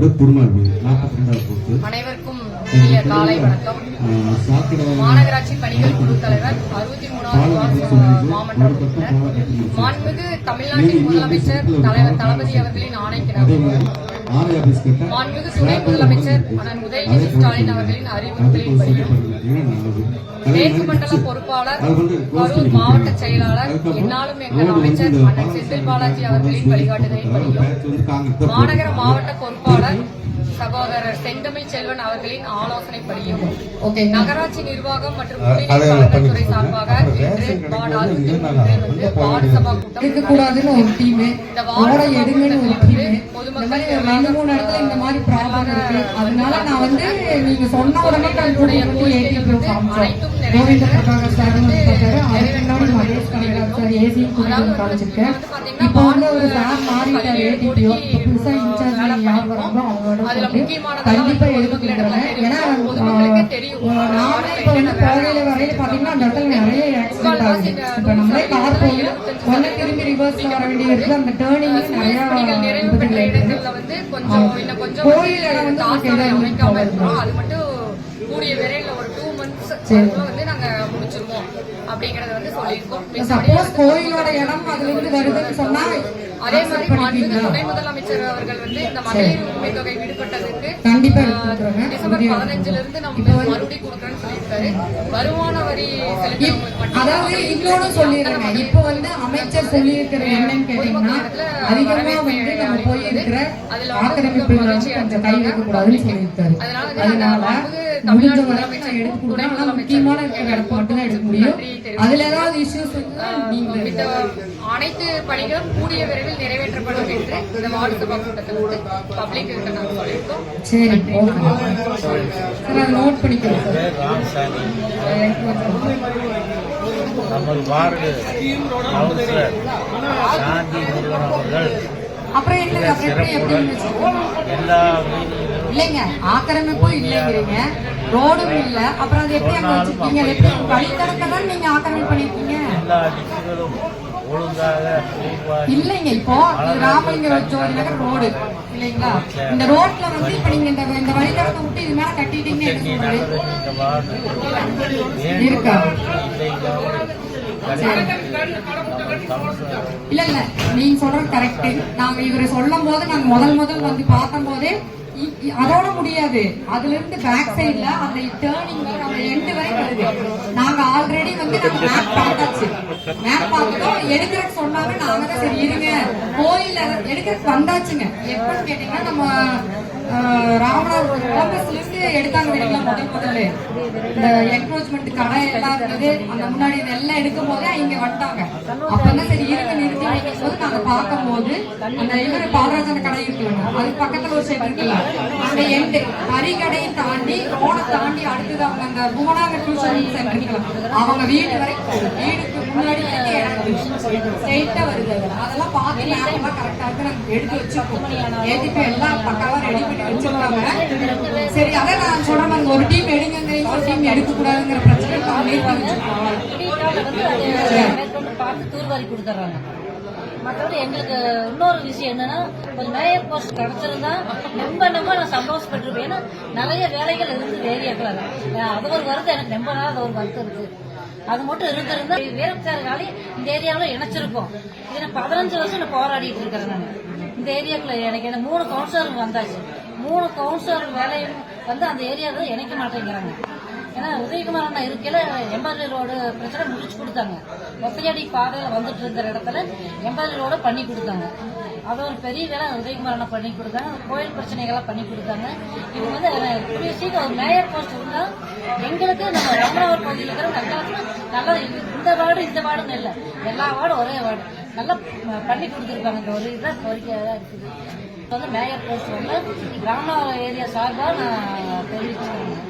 ஒதுக்கப்பட்ட திருமால் வீடு நாற்பத்தி ரெண்டாவது பொறுத்து அனைவருக்கும் காலை வணக்கம். மாநகராட்சி பணிகள் குழு தலைவர் அறுபத்தி மூணாவது உறுப்பினர். மாண்புமிகு தமிழ்நாட்டின் முதலமைச்சர் தலைவர் தளபதி அவர்களின் ஆணைக்கிறார் மாண்புமிகு துணை முதலமைச்சர் அண்ணன் உதயநிதி ஸ்டாலின் அவர்களின் அறிவுறுத்தலின்படியும் மேற்கு மண்டல பொறுப்பாளர் கரூர் மாவட்ட செயலாளர் எங்கள் அமைச்சர் அண்ணன் செந்தில் பாலாஜி அவர்களின் வழிகாட்டுதலின்படியும் மாநகர மாவட்ட பொறுப்பாளர் சகோதரர் செந்தமிழ் செல்வன் அவர்களின் ஆலோசனைப்படியும் நகராட்சி நிர்வாகம் மற்றும் துறை சார்பாக இருக்கக்கூடாதுன்னு ஒரு டீம். இந்த வார்டு எடுங்கன்னு ஒரு பொதுமக்கள் ரெண்டு மூணு இடத்துல இந்த மாதிரி ப்ராப்ளம் இருக்கு. அதனால நான் வந்து நீங்க சொன்ன உடனே காமிச்சோம் கோவிந்த பிரபாகர் சார் அதுக்கு முன்னாடி மகேஷ் கனகராஜ் சார் ஏசி குடிநீர் காமிச்சிருக்கேன் இப்போ வந்து ஒரு சார் மாறிட்டார் ஏடிபிஓ இப்போ புதுசா இன்சார்ஜ் யார் வராங்களோ அவங்களோட கண்டிப்பா ஏன்னா பொதுமக்களுக்கே தெரியும். நானே இப்போ வந்து போகையில வரையில பாத்தீங்கன்னா அந்த இடத்துல நிறைய ஆக்சிடென்ட் ஆகுது. இப்போ நம்மளே கார் போகுது ஒன்னு திரும்பி ரிவர்ஸ் வர வேண்டியது இருக்கு. அந்த டேர்னிங் நிறைய கோயில் இடம் வந்து அது மட்டும் கூடிய விரைவில் ஒரு டூ மந்த்ஸ் வந்து நாங்க முடிச்சிருவோம். அப்படிங்கறத வந்து சொல்லியிருக்கோம். சப்போஸ் கோயிலோட இடம் அதுல இருந்து வருதுன்னு சொன்னா அதே மாதிரி? துணை முதலமைச்சர் அவர்கள் வந்து இந்த மகளிர் உரிமை தொகை விடுபட்டதுக்கு கண்டிப்பா. டிசம்பர் பதினஞ்சுல இருந்து நம்ம மறுபடியும் கொடுக்குறேன்னு சொல்லியிருக்காரு. வருமான வரி செலுத்துறவங்களுக்கு மட்டும் அதாவது இன்னொன்னு சொல்லிடுறேங்க. இப்ப வந்து அமைச்சர் சொல்லியிருக்கிற என்னன்னு கேட்டீங்கன்னா அதிகமா வந்து நம்ம போய் இருக்கிற ஆக்கிரமிப்புகளை வந்து கொஞ்சம் கை வைக்க கூடாதுன்னு சொல்லியிருக்காரு. அதனால முடிஞ்ச வரைக்கும் நான் எடுத்து கொடுக்குறேன் ஆனா முக்கியமான இருக்கிற இடத்த மட்டும் தான் எடுக்க முடியும். அதுல ஏதாவது இஷ்யூஸ் நீங்க அனைத்து பணிகளும் கூடிய விரைவில் நிறைவேற்றப்படும் என்று இந்த வார்டு சபா கூட்டத்தில் வந்து பப்ளிக் கிட்ட நாங்கள் சொல்லியிருக்கோம். சரி. ஓகே சார் நோட் பண்ணிக்கிறேன் நமது வார்டு கவுன்சிலர் சாந்தி முருகன் அவர்கள். அப்புறம் என்ன அப்புறம் எப்படி எல்லா இல்லைங்க ஆக்கிரமிப்பும் இல்லைங்கிறீங்க. ரோடும் இல்ல. அப்புறம் அது எப்படி அங்க வச்சிருக்கீங்க? அது எப்படி வழித்தடத்தை தான் நீங்க ஆக்கிரமிப்பு பண்ணிருக்கீங்க? எல்லா இல்லைங்க இப்போ ராமலிங்க ஜோதி நகர் ரோடு இல்லைங்களா? இந்த ரோட்ல வந்து இப்ப நீங்க இந்த இந்த வழித்தடத்தை விட்டு இது மேல கட்டிட்டீங்கன்னு என்ன சொல்றது? இருக்கா? இல்ல இல்ல. நீங்க சொல்றது கரெக்ட் நாங்க இவரு சொல்லும் போது நாங்க முதல் முதல் வந்து பார்க்கும் போதே அதோட முடியாது. அதுல இருந்து பேக் சைடுல அந்த டேர்னிங் நம்ம எண்டு வரை வருது. நாங்க ஆல்ரெடி வந்து நாங்க மேப் பார்த்தாச்சு. மேப் பார்த்துட்டோம். எடுக்கிறேன்னு சொன்னாங்க நாங்க தான் சரி இருங்க. கோயில்ல எடுக்கிறதுக்கு வந்தாச்சுங்க எப்பன்னு கேட்டீங்கன்னா நம்ம ஆஹ், எடுத்தாங்க தெரியுங்களா முதல் முதல்ல? இந்த என்க்ரோச்மெண்ட் கடை எல்லாம் இருந்தது அந்த முன்னாடி இதெல்லாம் எடுக்கும் போதே இங்க வந்துட்டாங்க. அப்பதான் சரி இருங்க நிறுத்தி வைக்கும் போது நாங்க பார்க்கும் போது அந்த இவரு பாலராஜன் கடை இருக்குல்ல அது பக்கத்துல ஒரு சைடு இருக்குல்ல அந்த எண்டு கறிக்கடையை தாண்டி ரோடை தாண்டி அடுத்தது அவங்க அந்த புவனாங்க டியூஷன் சென்டர் அவங்க வீடு வரைக்கும் வீடுக்கு முன்னாடி ஸ்ட்ரெயிட்டா வருது அதெல்லாம் பார்த்து எல்லாம் கரெக்டா இருக்கு. நாங்க எடுத்து வச்சிருக்கோம். எல்லாம் பக்காவா ரெடி பண்ணி வச்சிருக்காங்க. சரி அதான் நான் சொல்ற மாதிரி ஒரு டீம் எடுங்கிறீங்க ஒரு டீம் எடுக்க கூடாதுங்கிற பிரச்சனை வந்து பார்த்து தூர்வாரி மற்றபடி எங்களுக்கு இன்னொரு விஷயம் என்னன்னா ஒரு மேயர் போஸ்ட் கிடைச்சிருந்தா ரொம்ப ரொம்ப நான் சந்தோஷப்பட்டிருப்பேன். ஏன்னா நிறைய வேலைகள் இருந்து ஏரியாக்கள் அது ஒரு வருத்தம். எனக்கு ரொம்ப நாள் அது ஒரு வருத்தம் இருக்கு. அது மட்டும் இருந்திருந்தா வீரச்சாரினாலே இந்த ஏரியாவில் இணைச்சிருக்கோம். இது நான் பதினஞ்சு வருஷம் நான் போராடிட்டு இருக்கிறேன் நான். இந்த ஏரியாக்குள்ள எனக்கு எனக்கு மூணு கவுன்சிலர் வந்தாச்சு. மூணு கவுன்சிலர் வேலையும் வந்து அந்த ஏரியாவில் இணைக்க மாட்டேங்கிறாங்க. ஏன்னா உதயகுமார் அண்ணா இருக்கையில எம்பாரி ரோடு பிரச்சனை முடிச்சு கொடுத்தாங்க. ஒத்தையடி பாதையில வந்துட்டு இருந்த இடத்துல எம்பாரி ரோட பண்ணி கொடுத்தாங்க. அது ஒரு பெரிய வேலை உதயகுமார் அண்ணா பண்ணி கொடுத்தாங்க. கோயில் பிரச்சனைகள்லாம் பண்ணி கொடுத்தாங்க. இது வந்து கூடிய சீக்கிரம் ஒரு மேயர் போஸ்ட் இருந்தா எங்களுக்கு நம்ம ராமநாதர் பகுதியில் இருக்கிற நல்லா நல்லா இது- இந்த வார்டு இந்த வார்டுன்னு இல்லை. எல்லா வார்டும் ஒரே வார்டு. நல்லா பண்ணி கொடுத்துருக்காங்க இந்த ஒரு இதுதான் கோரிக்கையாக தான் இருக்குது. இப்போ வந்து மேயர் போஸ்ட் வந்து ராமநாதபுரம் ஏரியா சார்பாக நான் தெரிவிச்சுக்கிறேன்.